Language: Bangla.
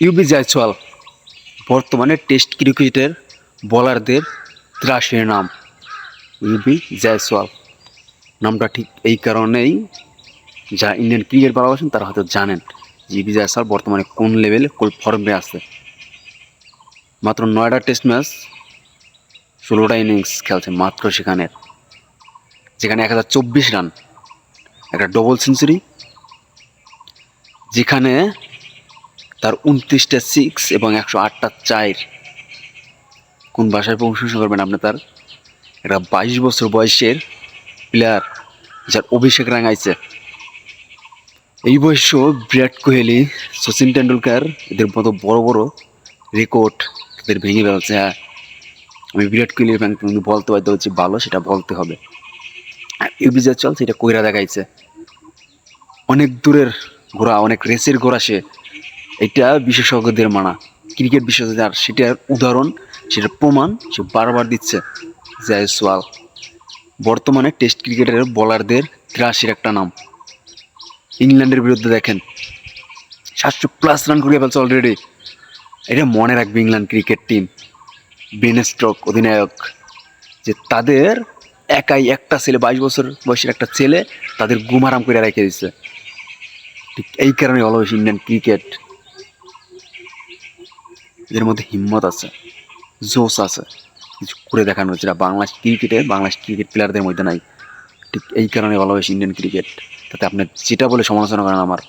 ইউবি জয়সওয়াল বর্তমানে টেস্ট ক্রিকেটের বোলারদের ত্রাসের নাম। ইউবি জয়সওয়াল নামটা ঠিক এই কারণেই যা ইন্ডিয়ান ক্রিকেট ভালোবাসেন তারা হয়তো জানেন ইউবি জয়সওয়াল বর্তমানে কোন লেভেলে কোন ফর্মে আছে। মাত্র নয়টা টেস্ট ম্যাচ ষোলোটা ইনিংস খেলছে মাত্র সেখানে। যেখানে এক হাজার চব্বিশ রান একটা ডবল সেঞ্চুরি যেখানে তার উনত্রিশটা সিক্স এবং একশো আটটা চার। কোন ভাষায় প্রশংসা করবেন আপনি তার? একটা বাইশ বছর বয়সের প্লেয়ার যার অভিষেক রাঙাইছে। এই বয়সেও বিরাট কোহলি, সচিন টেন্ডুলকার এদের মতো বড় বড় রেকর্ড এদের ভেঙে ফেলছে। হ্যাঁ আমি বিরাট কোহলির ফ্যান কিন্তু বলতে বাধ্য হচ্ছে, ভালো সেটা বলতে হবে। আর ইউবিজা চল সেটা কইরা দেখাইছে। অনেক দূরের ঘোড়া, অনেক রেসের ঘোড়া সে। এটা বিশেষজ্ঞদের মানা। ক্রিকেট বিশেষজ্ঞ আর সেটার উদাহরণ, সেটার প্রমাণ সে বারবার দিচ্ছে জয়সওয়াল। বর্তমানে টেস্ট ক্রিকেটের বোলারদের ত্রাসের একটা নাম। ইংল্যান্ডের বিরুদ্ধে দেখেন, সাতশো প্লাস রান করিয়ে ফেলছে অলরেডি এটা মনে রাখবে England cricket team Ben Stokes অধিনায়ক, যে তাদের একাই একটা ছেলে, বাইশ বছর বয়সের একটা ছেলে, তাদের গুমারাম করে রেখে দিচ্ছে ঠিক এই কারণে ভালোবাসি ইন্ডিয়ান ক্রিকেট। এদের মধ্যে হিম্মত আছে, জোশ আছে। কিছু করে দেখানো যেটা বাংলাদেশ ক্রিকেটে, বাংলাদেশ ক্রিকেট প্লেয়ারদের মধ্যে নাই। ঠিক এই কারণে ভালোবাসি ইন্ডিয়ান ক্রিকেট তাতে আপনি যেটা বলে সমালোচনা করেন আমার।